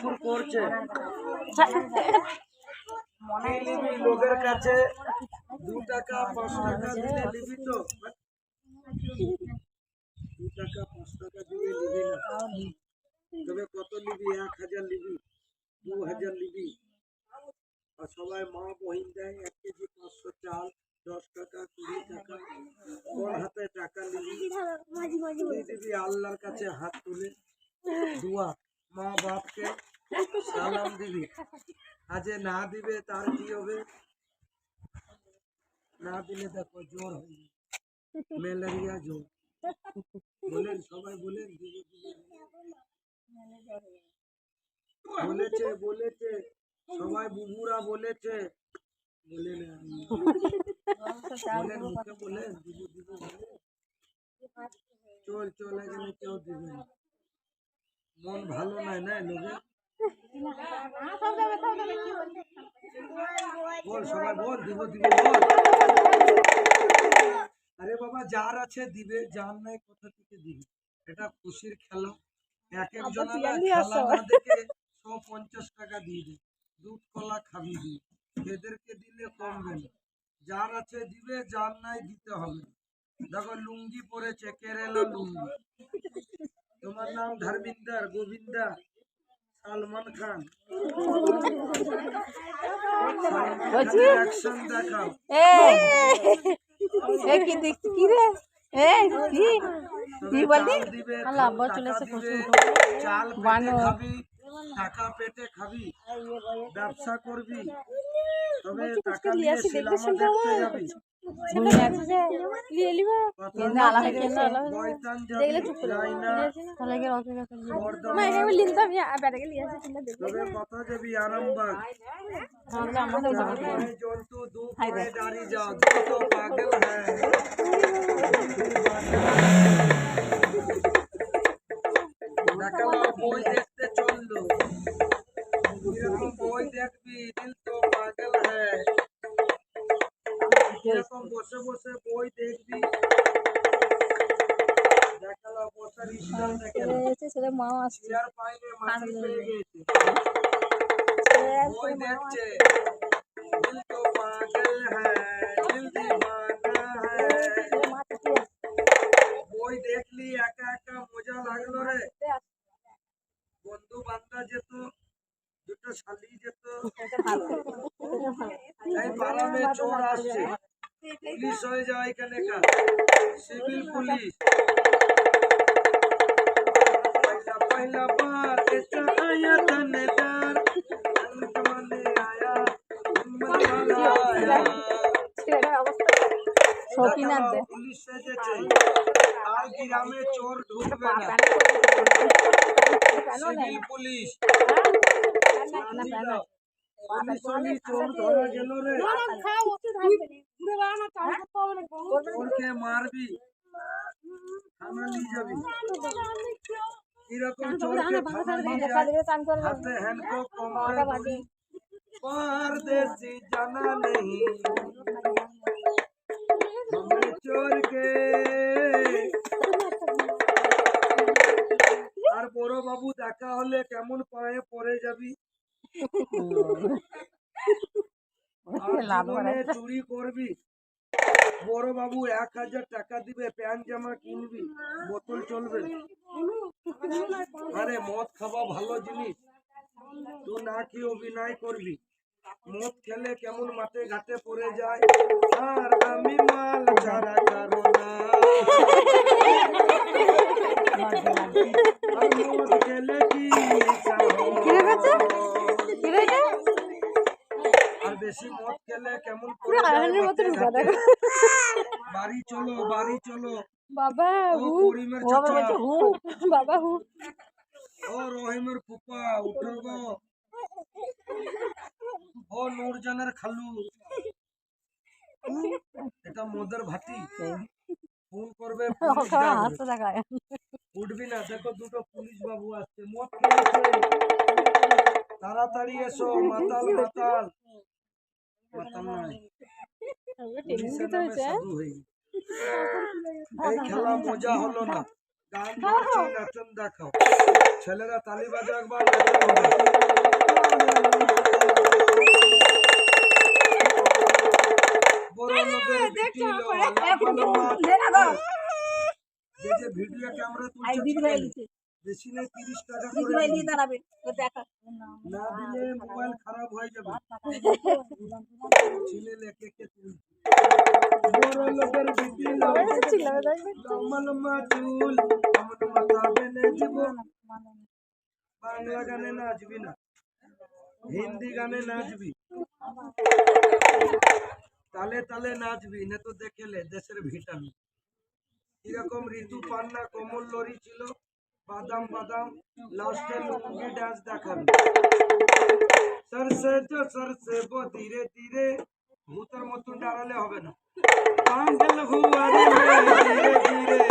ঠাকুর করছে। লোকের কাছে দু টাকা, পাঁচ টাকা দিলে নিবি তো? দু টাকা, পাঁচ টাকা দিলে নিবি না। তবে কত নিবি? এক হাজার নিবি, দু হাজার নিবি। আর সবাই মা বহিন দেয়, এক কেজি পাঁচশো চাল, দশ টাকা, কুড়ি টাকা। তোর হাতে টাকা নিবি? দিবি আল্লাহর কাছে হাত তুলে। দোয়া মা বাপকে সালাম দিবি। আজে না দিবে, তার কি হবে? না দিলে দেখো জ্বর হয়ে ম্যালেরিয়া জ্বর। বলেন, সবাই বলেন। বলেছে বলেছে, সবাই বুবুরা বলেছে। বলে চল চল, এখানে কেউ দিবে। মন ভালো নাই না লোকে বল সবাই বল দিব দিব বল। আরে বাবা যার আছে দিবে যার নাই কোথা থেকে দিবে? এটা খুশির খেলা। এক একজন দেখে সব পঞ্চাশ টাকা দিয়ে দে দুধ কলা খাবি দি এদেরকে দিলে কমবে না। যার আছে দিবে যার নাই দিতে হবে। দেখো লুঙ্গি পরেছে কেরালা লুঙ্গি। তোমার নাম ধর্মিন্দর গোবিন্দা। সালমান খান। অ্যাকশন দেখাও। এই এই কি দেখছি? কি রে? এই কি? কি বললি? চাল দিবে, আল্লাহ আব্বা টাকা চলে এসে দিবে, কচু চাল পেটে বানো। খাবি টাকা পেটে খাবি ব্যবসা করবি। হয়ে? হয়ে চারপায়ে জন্তু দু দাঁড়িয়ে যাও দুটো পাগল হ্যাঁ। দেখাল বই দেখতে চলল এরকম বই দেখবি দিল তো হ্যাঁ এরকম বসে বসে বই দেখবি। ছেলে মা আসছে। বই দেখছে। এই পালামে চোর আসছে পুলিশ হয়ে যায় এখানে সিভিল পুলিশ पहला पहला बार ऐसा आया थानेदार अंत मने आया हिम्मत वाला आया ছেলেটার অবস্থা শৌখিন আনতে পুলিশ সেজেছে আর গ্রামে চোর ঢুকবে না সিভিল পুলিশ মারবি থানা নিয়ে যাবি এরকম চোরকে থানা নিয়ে যায় হাতে হ্যান্ডকক কমরে দড়ি परदेसी जाना नहीं हमें चोर के আর বড় বাবু দেখা হলে কেমন পায়ে পড়ে যাবি আর জীবনে চুরি করবি। বড় বাবু এক হাজার টাকা দিবে প্যান্ট জামা কিনবি বোতল চলবে। আরে মদ খাওয়া ভালো জিনিস। তুই না খেয়ে অভিনয় করবি। মদ খেলে কেমন মাঠে ঘাটে পড়ে যায়? আর আমি মাল ছাড়া কারও না। আর মদ খেলে কি কেমন যায় মাঠে ঘাটে। বাড়ি চলো বাড়ি চলো। বাবা হু। বাবা বলছে হু। বাবা হু। ও রহিমের ফুপা উঠো গো। ও নূরজানের খালু। এটা মোদের ভাটি ফোন করবে হাসতে দেখায় উঠবি না দেখো দুটো পুলিশ বাবু আসছে। মদ তাড়াতাড়ি এসো মাতাল মাতাল। এই খেলা মজা হলো না গান নাচন দেখাও ছেলেরা তালি যে ভিডিও ক্যামেরা তুলছে তিরিশ টাকা করে ভাই দাঁড়াবে। দেখা। না দিলে মোবাইল খারাপ হয়ে যাবে। ছেলে লেখে কে তুই বড় লোকের বেটি লম্বা লম্বা চুল। এমন মাথা বেনে দিব। বাংলা গানে নাচবি না। হিন্দি গানে নাচবি। তালে তালে নাচবি না তো দেখেলে দেশের ভিটামিন। কীরকম ঋতু পান্না কমল লরি ছিল। বাদাম বাদাম লাস্টে লুঙ্গি ডান্স দেখাবি? সরসে তো সরসে বো, ধীরে ধীরে, ভূতের মতন দাঁড়ালে হবে না। পাগল হুয়া, ধীরে ধীরে।